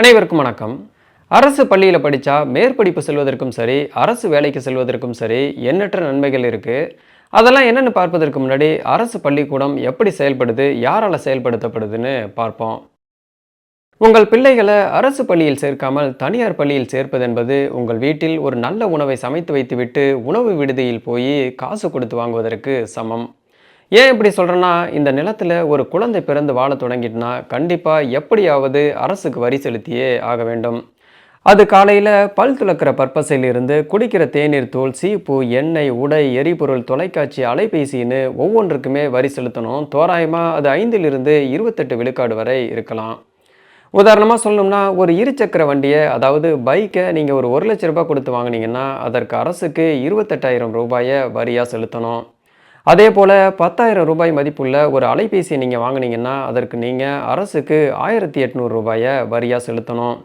அனைவருக்கும் வணக்கம். அரசு பள்ளியில் படித்தா மேற்படிப்பு செல்வதற்கும் சரி அரசு வேலைக்கு செல்வதற்கும் சரி எண்ணற்ற நன்மைகள் இருக்குது அதெல்லாம் என்னென்னு பார்ப்பதற்கு முன்னாடி அரசு பள்ளிக்கூடம் எப்படி செயல்படுது யாரால் செயல்படுத்தப்படுதுன்னு பார்ப்போம். உங்கள் பிள்ளைகளை அரசு பள்ளியில் சேர்க்காமல் தனியார் பள்ளியில் சேர்ப்பது என்பது உங்கள் வீட்டில் ஒரு நல்ல உணவை சமைத்து வைத்துவிட்டு உணவு விடுதியில் போய் காசு கொடுத்து வாங்குவதற்கு சமம். ஏன் இப்படி சொல்கிறேன்னா இந்த நிலத்தில் ஒரு குழந்தை பிறந்து வாழ தொடங்கிட்டுனா கண்டிப்பாக எப்படியாவது அரசுக்கு வரி செலுத்தியே ஆக வேண்டும். அது காலையில் பல் துளக்கிற பர்பஸில் இருந்து குடிக்கிற தேநீர் தூள் சீப்பு எண்ணெய் உடை எரிபொருள் தொலைக்காட்சி அலைபேசின்னு ஒவ்வொன்றுக்குமே வரி செலுத்தணும். தோராயமாக அது ஐந்திலிருந்து இருபத்தெட்டு விழுக்காடு வரை இருக்கலாம். உதாரணமாக சொல்லணும்னா ஒரு இருசக்கர வண்டியை அதாவது பைக்கை நீங்கள் ஒரு ஒரு லட்ச ரூபாய் கொடுத்து வாங்கினீங்கன்னா அதற்கு அரசுக்கு இருபத்தெட்டாயிரம் ரூபாயை வரியாக செலுத்தணும். அதே போல் பத்தாயிரம் ரூபாய் மதிப்புள்ள ஒரு அலைபேசியை நீங்கள் வாங்கினீங்கன்னா அதற்கு நீங்கள் அரசுக்கு ஆயிரத்தி எட்நூறு ரூபாயை வரியாக செலுத்தணும்.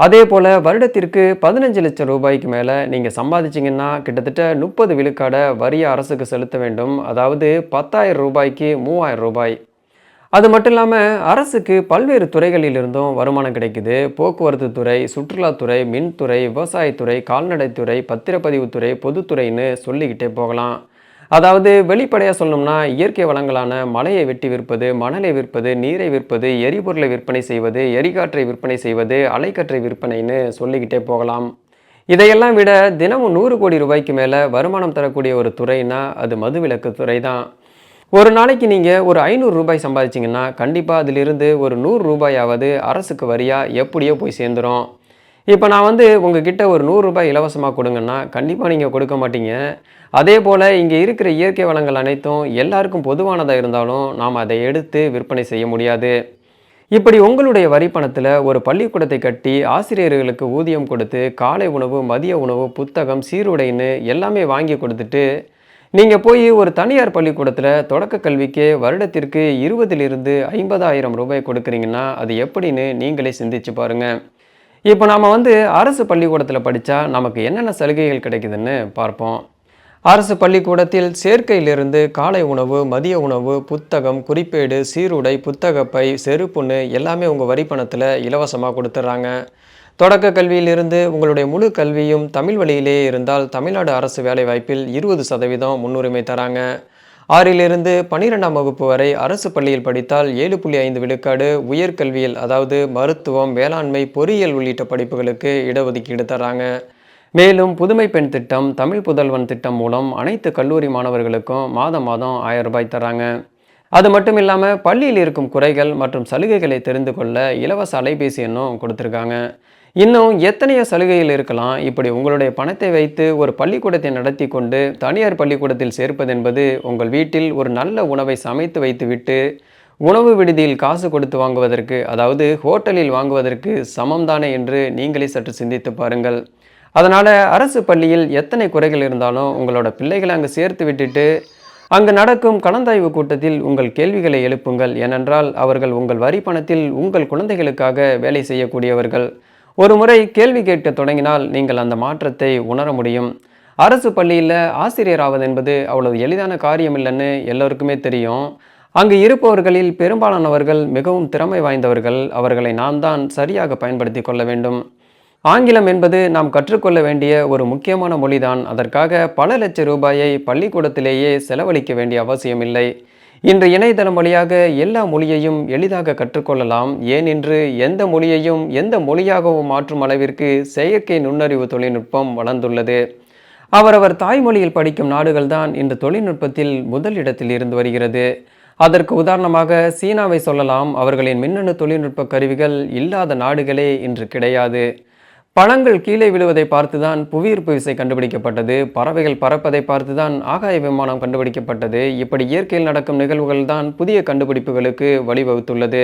அதே போல் வருடத்திற்கு பதினஞ்சு லட்சம் ரூபாய்க்கு மேலே நீங்கள் சம்பாதிச்சிங்கன்னா கிட்டத்தட்ட முப்பது விழுக்காடை வரியை அரசுக்கு செலுத்த வேண்டும். அதாவது பத்தாயிரம் ரூபாய்க்கு மூவாயிரம் ரூபாய். அது மட்டும் இல்லாமல் அரசுக்கு பல்வேறு துறைகளில் இருந்தும் வருமானம் கிடைக்குது. போக்குவரத்து துறை சுற்றுலாத்துறை மின்துறை விவசாயத்துறை கால்நடைத்துறை பத்திரப்பதிவுத்துறை பொதுத்துறைன்னு சொல்லிக்கிட்டே போகலாம். அதாவது வெளிப்படையாக சொல்லணும்னா இயற்கை வளங்களான மலையை வெட்டி விற்பது மணலை விற்பது நீரை விற்பது எரிபொருளை விற்பனை செய்வது எரிகாற்றை விற்பனை செய்வது அலைக்கற்றை விற்பனைன்னு சொல்லிக்கிட்டே போகலாம். இதையெல்லாம் விட தினமும் நூறு கோடி ரூபாய்க்கு மேலே வருமானம் தரக்கூடிய ஒரு துறைனா அது மதுவிலக்கு துறை தான் ஒரு நாளைக்கு நீங்கள் ஒரு ஐநூறு ரூபாய் சம்பாதிச்சிங்கன்னா கண்டிப்பாக அதிலிருந்து ஒரு நூறு ரூபாயாவது அரசுக்கு வரியாக எப்படியோ போய் சேர்ந்துடும் இப்போ நான் வந்து உங்ககிட்ட ஒரு நூறு ரூபாய் இலவசமாக கொடுங்கன்னா கண்டிப்பாக நீங்கள் கொடுக்க மாட்டீங்க. அதே போல் இங்கே இருக்கிற இயற்கை வளங்கள் அனைத்தும் எல்லாருக்கும் பொதுவானதாக இருந்தாலும் நாம் அதை எடுத்து விற்பனை செய்ய முடியாது. இப்படி உங்களுடைய வரி பணத்தில் ஒரு பள்ளிக்கூடத்தை கட்டி ஆசிரியர்களுக்கு ஊதியம் கொடுத்து காலை உணவு மதிய உணவு புத்தகம் சீருடைன்னு எல்லாமே வாங்கி கொடுத்துட்டு நீங்கள் போய் ஒரு தனியார் பள்ளிக்கூடத்தில் தொடக்க கல்விக்கு வருடத்திற்கு இருபதிலிருந்து ஐம்பதாயிரம் ரூபாய் கொடுக்குறீங்கன்னா அது எப்படின்னு நீங்களே சிந்திச்சு பாருங்கள் இப்போ நாம் வந்து அரசு பள்ளிக்கூடத்தில் படித்தா நமக்கு என்னென்ன சலுகைகள் கிடைக்குதுன்னு பார்ப்போம். அரசு பள்ளிக்கூடத்தில் சேர்க்கையிலிருந்து காலை உணவு மதிய உணவு புத்தகம் குறிப்பேடு சீருடை புத்தகப்பை செருப்புன்னு எல்லாமே உங்கள் வரி பணத்தில் இலவசமாக கொடுத்துட்றாங்க தொடக்க கல்வியிலிருந்து உங்களுடைய முழு கல்வியும் தமிழ் வழியிலேயே இருந்தால் தமிழ்நாடு அரசு வேலைவாய்ப்பில் இருபது சதவீதம் முன்னுரிமை தராங்க. ஆறிலிருந்து பனிரெண்டாம் வகுப்பு வரை அரசு பள்ளியில் படித்தால் ஏழு புள்ளி ஐந்து விழுக்காடு உயர்கல்வியில் அதாவது மருத்துவம் வேளாண்மை பொறியியல் உள்ளிட்ட படிப்புகளுக்கு இடஒதுக்கீடு தராங்க. மேலும் புதுமை பெண் திட்டம் தமிழ் புதல்வன் திட்டம் மூலம் அனைத்து கல்லூரி மாணவர்களுக்கும் மாதம் மாதம் ஆயிரம் ரூபாய் தராங்க. அது மட்டும் இல்லாமல் பள்ளியில் இருக்கும் குறைகள் மற்றும் சலுகைகளை தெரிந்து கொள்ள இலவச அலைபேசி எண்ணும் கொடுத்துருக்காங்க. இன்னும் எத்தனையோ சலுகைகள் இருக்கலாம். இப்படி உங்களுடைய பணத்தை வைத்து ஒரு பள்ளிக்கூடத்தை நடத்தி கொண்டு தனியார் பள்ளிக்கூடத்தில் சேர்ப்பது என்பது உங்கள் வீட்டில் ஒரு நல்ல உணவை சமைத்து வைத்துவிட்டு உணவு விடுதியில் காசு கொடுத்து வாங்குவதற்கு அதாவது ஹோட்டலில் வாங்குவதற்கு சமம்தானே என்று நீங்களே சற்று சிந்தித்து பாருங்கள். அதனால் அரசு பள்ளியில் எத்தனை குறைகள் இருந்தாலும் உங்களோட பிள்ளைகளை அங்கே சேர்த்து விட்டுட்டு அங்கு நடக்கும் கலந்தாய்வு கூட்டத்தில் உங்கள் கேள்விகளை எழுப்புங்கள். ஏனென்றால் அவர்கள் உங்கள் வரி பணத்தில் உங்கள் குழந்தைகளுக்காக வேலை செய்யக்கூடியவர்கள். ஒரு முறை கேள்வி கேட்க தொடங்கினால் நீங்கள் அந்த மாற்றத்தை உணர முடியும். அரசு பள்ளியில் ஆசிரியர் ஆவது என்பது அவ்வளவு எளிதான காரியம் இல்லைன்னு எல்லோருக்குமே தெரியும். அங்கு இருப்பவர்களில் பெரும்பாலானவர்கள் மிகவும் திறமை வாய்ந்தவர்கள். அவர்களை நாம் தான் சரியாக பயன்படுத்தி கொள்ள வேண்டும். ஆங்கிலம் என்பது நாம் கற்றுக்கொள்ள வேண்டிய ஒரு முக்கியமான மொழிதான். அதற்காக பல லட்சம் ரூபாயை பள்ளிக்கூடத்திலேயே செலவழிக்க வேண்டிய அவசியமில்லை. இன்று இணையதளம் வழியாக எல்லா மொழியையும் எளிதாக கற்றுக்கொள்ளலாம். ஏனென்று எந்த மொழியையும் எந்த மொழியாகவும் மாற்றும் அளவிற்கு செயற்கை நுண்ணறிவு தொழில்நுட்பம் வளர்ந்துள்ளது. அவரவர் தாய்மொழியில் படிக்கும் நாடுகள்தான் இந்த தொழில்நுட்பத்தில் முதலிடத்தில் இருந்து வருகிறது. அதற்கு உதாரணமாக சீனாவை சொல்லலாம். அவர்களின் மின்னணு தொழில்நுட்ப கருவிகள் இல்லாத நாடுகளே இன்று கிடையாது. பழங்கள் கீழே விழுவதை பார்த்துதான் புவியீர்ப்பு விசை கண்டுபிடிக்கப்பட்டது. பறவைகள் பறப்பதை பார்த்துதான் ஆகாய விமானம் கண்டுபிடிக்கப்பட்டது. இப்படி இயற்கையில் நடக்கும் நிகழ்வுகள் தான் புதிய கண்டுபிடிப்புகளுக்கு வழிவகுத்துள்ளது.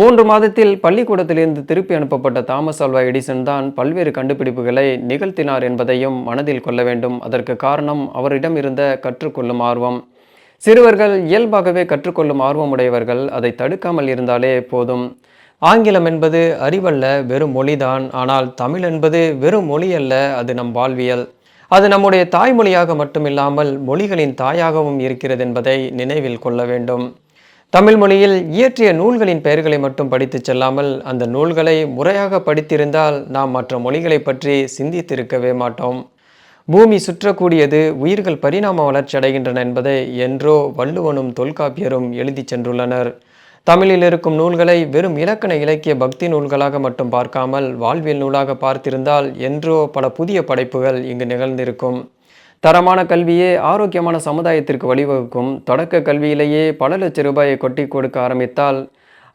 மூன்று மாதத்தில் பள்ளிக்கூடத்திலிருந்து திருப்பி அனுப்பப்பட்ட தாமஸ் ஆல்வா எடிசன் தான் பல்வேறு கண்டுபிடிப்புகளை நிகழ்த்தினார் என்பதையும் மனதில் கொள்ள வேண்டும். அதற்கு காரணம் அவரிடம் இருந்த கற்றுக்கொள்ளும் ஆர்வம். சிறுவர்கள் இயல்பாகவே கற்றுக்கொள்ளும் ஆர்வமுடையவர்கள். அதை தடுக்காமல் இருந்தாலே போதும். ஆங்கிலம் என்பது அறிவல்ல வெறும் மொழிதான். ஆனால் தமிழ் என்பது வெறும் மொழி அல்ல அது நம் வாழ்வியல். அது நம்முடைய தாய்மொழியாக மட்டுமில்லாமல் மொழிகளின் தாயாகவும் இருக்கிறது என்பதை நினைவில் கொள்ள வேண்டும். தமிழ் மொழியில் இயற்றிய நூல்களின் பெயர்களை மட்டும் படித்துச் செல்லாமல் அந்த நூல்களை முறையாக படித்திருந்தால் நாம் மற்ற மொழிகளை பற்றி சிந்தித்திருக்கவே மாட்டோம். பூமி சுற்றக்கூடியது உயிர்கள் பரிணாம வளர்ச்சி அடைகின்றன என்பதை என்றோ வள்ளுவனும் தொல்காப்பியரும் எழுதிச் சென்றுள்ளனர். தமிழில் இருக்கும் நூல்களை வெறும் இலக்கண இலக்கிய பக்தி நூல்களாக மட்டும் பார்க்காமல் வாழ்வியல் நூலாக பார்த்திருந்தால் என்றோ பல புதிய படைப்புகள் இங்கு நிகழ்ந்திருக்கும். தரமான கல்வியே ஆரோக்கியமான சமுதாயத்திற்கு வழிவகுக்கும். தொடக்க கல்வியிலேயே பல லட்ச ரூபாயை கொட்டி கொடுக்க ஆரம்பித்தால்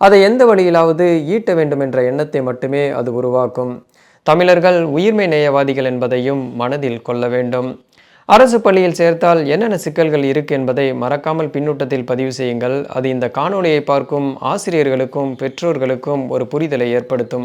அதை எந்த வழியிலாவது ஈட்ட வேண்டும் என்ற எண்ணத்தை மட்டுமே அது உருவாக்கும். தமிழர்கள் உயிர்மை நேயவாதிகள் என்பதையும் மனதில் கொள்ள வேண்டும். அரசு பள்ளியில் சேர்த்தால் என்னென்ன சிக்கல்கள் இருக்கு என்பதை மறக்காமல் பின்னூட்டத்தில் பதிவு செய்யுங்கள். அது இந்த காணொளியை பார்க்கும் ஆசிரியர்களுக்கும் பெற்றோர்களுக்கும் ஒரு புரிதலை ஏற்படுத்தும்.